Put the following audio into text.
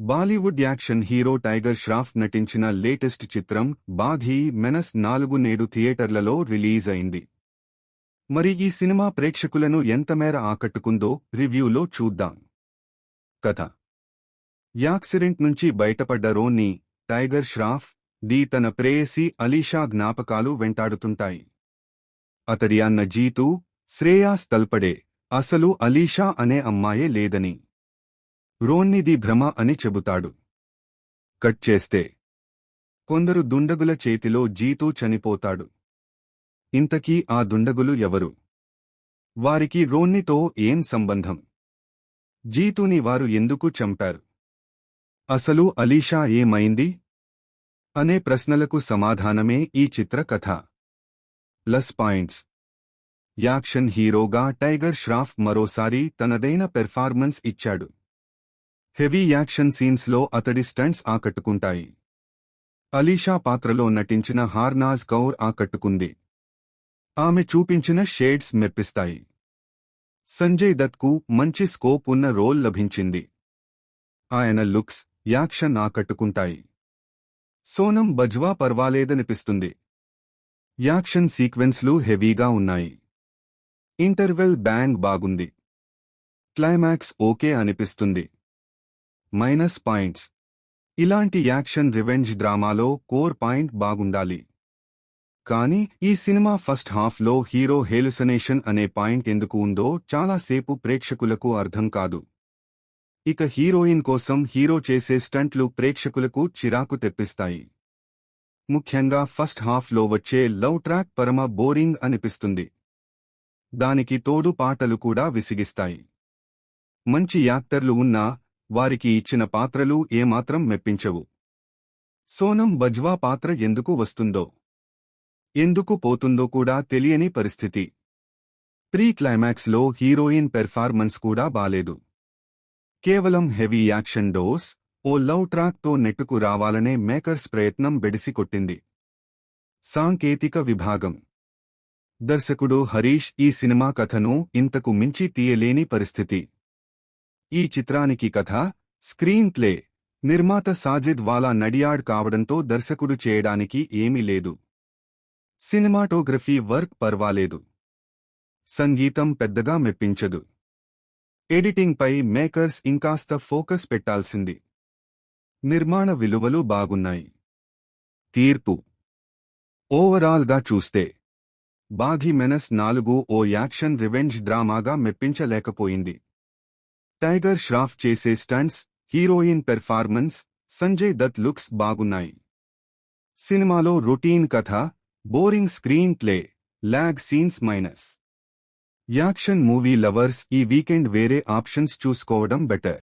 Bollywood action hero Tiger Shroff నటించిన latest చిత్రం Baaghi menace నాలుగు నేడు థియేటర్లలో రిలీజ్ అయింది. మరి ఈ సినిమా ప్రేక్షకులను ఎంతమేర ఆకట్టుకుందో రివ్యూలో చూద్దాం. కథ. యాక్సిడెంట్ నుంచి బయటపడ్డ రోన్ని టైగర్ ష్రాఫ్ ది తన ప్రేయసి అలీషా జ్ఞాపకాలు వెంటాడుతుంటాయి. అతడి అన్న జీతూ శ్రేయాస్ తల్పడే అసలు అలీషా అనే అమ్మాయే లేదని. రోన్నిది భ్రమ అని చెబుతాడు. కట్ చేస్తే కొందరు దుండగుల చేతిలో జీతూ చనిపోతాడు. ఇంతకీ ఆ దుండగులు ఎవరు? వారికి రోన్నితో ఏం సంబంధం? జీతూని వారు ఎందుకు చంపారు? అసలు అలీషా ఏమైంది? అనే ప్రశ్నలకు సమాధానమే ఈ చిత్ర కథ. Plus points. యాక్షన్ హీరోగా టైగర్ ష్రాఫ్ మరోసారి తనదైన పెర్ఫార్మెన్స్ ఇచ్చాడు. హెవీ యాక్షన్ సీన్స్లో అతడి స్టంట్స్ ఆకట్టుకుంటాయి. అలీషా పాత్రలో నటించిన హార్నాజ్ కౌర్ ఆకట్టుకుంది. ఆమె చూపించిన షేడ్స్ మెప్పిస్తాయి. సంజయ్ దత్కు మంచి స్కోప్ ఉన్న రోల్ లభించింది. ఆయన లుక్స్ యాక్షన్ ఆకట్టుకుంటాయి. సోనం బజ్వా పర్వాలేదనిపిస్తుంది. యాక్షన్ సీక్వెన్స్లు హెవీగా ఉన్నాయి. ఇంటర్వెల్ బ్యాంగ్ బాగుంది. క్లైమాక్స్ ఓకే అనిపిస్తుంది. మైనస్ పాయింట్స్ ఇలాంటి యాక్షన్ రివెంజ్ డ్రామాలో కోర్ పాయింట్ బాగుండాలి. కానీ ఈ సినిమా ఫస్ట్ హాఫ్లో హీరో హేలుసనేషన్ అనే పాయింట్ ఎందుకు ఉందో చాలాసేపు ప్రేక్షకులకు అర్థం కాదు. ఇక హీరోయిన్ కోసం హీరో చేసే స్టంట్లు ప్రేక్షకులకు చిరాకు తెప్పిస్తాయి. ముఖ్యంగా ఫస్ట్ హాఫ్లో వచ్చే లవ్ ట్రాక్ పరమ బోరింగ్ అనిపిస్తుంది. దానికి తోడు పాటలు కూడా విసిగిస్తాయి. మంచి యాక్టర్లు ఉన్నా వారికి ఇచ్చిన పాత్రలు ఏమాత్రం మెప్పించవు. సోనం బజ్వా పాత్ర ఎందుకు వస్తుందో ఎందుకు పోతుందో కూడా తెలియని పరిస్థితి. ప్రీ క్లైమాక్స్లో హీరోయిన్ పెర్ఫార్మెన్స్ కూడా బాలేదు. కేవలం హెవీ యాక్షన్ డోస్ ఓ లవ్ ట్రాక్తో నెట్టుకు రావాలనే మేకర్స్ ప్రయత్నం బెడిసికొట్టింది. సాంకేతిక విభాగం. దర్శకుడు హరీష్ ఈ సినిమా కథను ఇంతకు మించి తీయలేని పరిస్థితి. ఈ చిత్రానికి కథ స్క్రీన్ ప్లే నిర్మాత సాజిద్ వాలా నడియాడ్ కావడంతో దర్శకుడు చేయడానికి ఏమీ లేదు. సినిమాటోగ్రఫీ వర్క్ పర్వాలేదు. సంగీతం పెద్దగా మెప్పించదు. ఎడిటింగ్పై మేకర్స్ ఇంకాస్త ఫోకస్ పెట్టాల్సింది. నిర్మాణ విలువలు బాగున్నాయి. తీర్పు. ఓవరాల్గా చూస్తే బాఘి మెనస్ నాలుగు ఓ యాక్షన్ రివెంజ్ డ్రామాగా మెప్పించలేకపోయింది. టైగర్ ష్రాఫ్ చేసే stunts heroine performance Sanjay Dutt looks బాగున్నాయి. సినిమాలో రొటీన్ కథ boring screenplay lag scenes minus. Action movie lovers ఈ వీకెండ్ వేరే ఆప్షన్స్ చూసుకోవడం బెటర్.